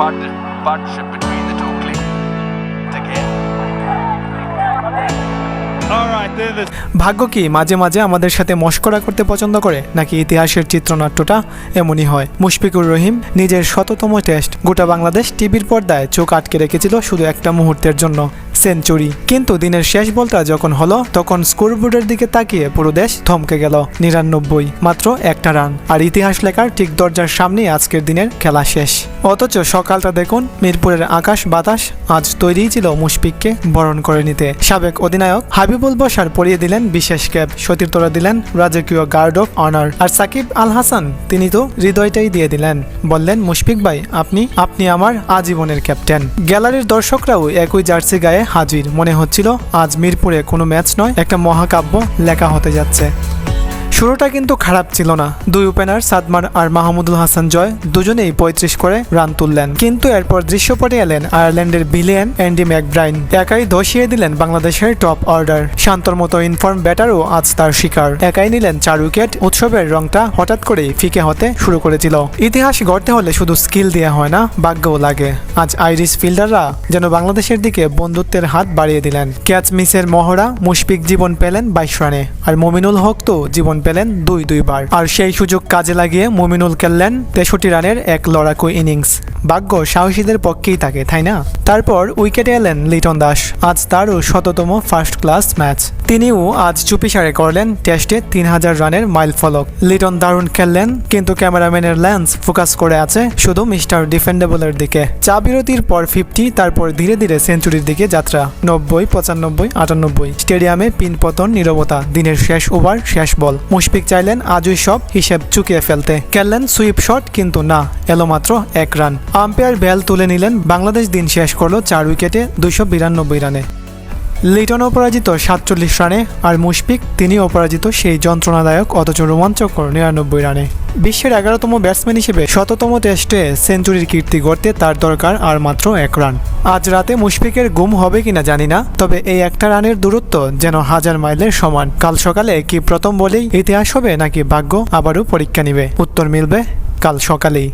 partner, partnership between the two clicked again. ভাগ্য কি মাঝে মাঝে আমাদের সাথে মস্করা করতে পছন্দ করে? নাকি ইতিহাসের চিত্রনাট্যটা এমনই হয়? মুশফিকুর রহিম নিজের শততম টেস্ট গোটা বাংলাদেশ টিভির পর্দায় চোখ আটকে রেখেছিল শুধু একটা মুহূর্তের জন্য। সেঞ্চুরি। কিন্তু দিনের শেষ বলটা যখন হলো, তখন স্কোরবোর্ডের দিকে তাকিয়ে পুরো দেশ থমকে গেল নিরানব্বই, মাত্র একটা রান। আর ইতিহাস লেখার ঠিক দরজার সামনেই আজকের দিনের খেলা শেষ। অথচ সকালটা দেখুন, মিরপুরের আকাশ বাতাস আজ তৈরিই ছিল মুশফিককে বরণ করে নিতে। সাবেক অধিনায়ক হাবিবুল বসার পরিয়ে দিলেন বিশেষ ক্যাব সতীর্থরা দিলেন রাজকীয় গার্ড অফ অনার। আর সাকিব আল হাসান, তিনি তো হৃদয়টাই দিয়ে দিলেন। বললেন, মুশফিক ভাই, আপনি আপনি আমার আজীবনের ক্যাপ্টেন। গ্যালারির দর্শকরাও একই জার্সি গায়ে হাজির। মনে হচ্ছিল আজ মিরপুরে কোনো ম্যাচ নয় একটা মহাকাব্য লেখা হতে যাচ্ছে। শুরুটা কিন্তু খারাপ ছিল না। দুই ওপেনার সাদমার আর মাহমুদুল হাসান জয় দুজনেই পঁয়ত্রিশ করে রান তুললেন। কিন্তু এরপর দৃশ্যপটে এলেন আয়ারল্যান্ডের বিলিয়ন অ্যান্ডি ম্যাকব্রাইন। একাই ধসিয়ে দিলেন বাংলাদেশের টপ অর্ডার। শান্তর মতো ইনফর্ম ব্যাটারও আজ তার শিকার। একাই নিলেন চার উইকেট। উৎসবের রংটা হঠাৎ করেই ফিকে হতে শুরু করেছিল। ইতিহাস গড়তে হলে শুধু স্কিল দেওয়া হয় না, ভাগ্যও লাগে। আজ আইরিশ ফিল্ডাররা যেন বাংলাদেশের দিকে বন্ধুত্বের হাত বাড়িয়ে দিলেন। ক্যাচ মিসের মহড়া মুশফিক জীবন পেলেন বাইশ রানে। আর মমিনুল হক তো জীবন পেলেন দুই দুইবার। আর সেই সুযোগ কাজে লাগিয়ে মমিনুল খেললেন তেষট্টি রানের এক লড়াকু ইনিংস। ভাগ্য সাহসীদের পক্ষেই থাকে, তাই না? তারপর উইকেটে এলেন লিটন দাস। আজ তারও শততম ফার্স্ট ক্লাস ম্যাচ তিনিও আজ চুপিসারে করলেন টেস্টে তিন হাজার রানের মাইল ফলক। লিটন দারুণ খেললেন, কিন্তু ক্যামেরাম্যানের লেন্স ফোকাস করে আছে শুধু মিস্টার ডিফেন্ডেবলের দিকে। চা বিরতির পর ফিফটি, তারপর ধীরে ধীরে সেঞ্চুরির দিকে যাত্রা। নব্বই, পঁচানব্বই, আটানব্বই। স্টেডিয়ামে পিন পতন, নীরবতা, দিনের শেষ ওভার, শেষ বল। মুশফিক চাইলেন আজই সব হিসেব চুকিয়ে ফেলতে। খেললেন সুইপ শট, কিন্তু না এলো মাত্র এক রান। আম্পায়ার বেল তুলে নিলেন, বাংলাদেশ দিন শেষ করল চার উইকেটে দুশো বিরানব্বই রানে। লিটন অপরাজিত সাতচল্লিশ রানে, আর মুশফিক তিনি অপরাজিত সেই যন্ত্রণাদায়ক, অথচ রোমাঞ্চকর নিরানব্বই রানে। বিশ্বের এগারোতম ব্যাটসম্যান হিসেবে শততম টেস্টে সেঞ্চুরির কীর্তি গড়তে তার দরকার আর মাত্র এক রান। আজ রাতে মুশফিকের গুম হবে কিনা জানি না, তবে এই একটা রানের দূরত্ব যেন হাজার মাইলের সমান। কাল সকালে কি প্রথম বলেই ইতিহাস হবে নাকি ভাগ্য আবারও পরীক্ষা নিবে? উত্তর মিলবে কাল সকালেই।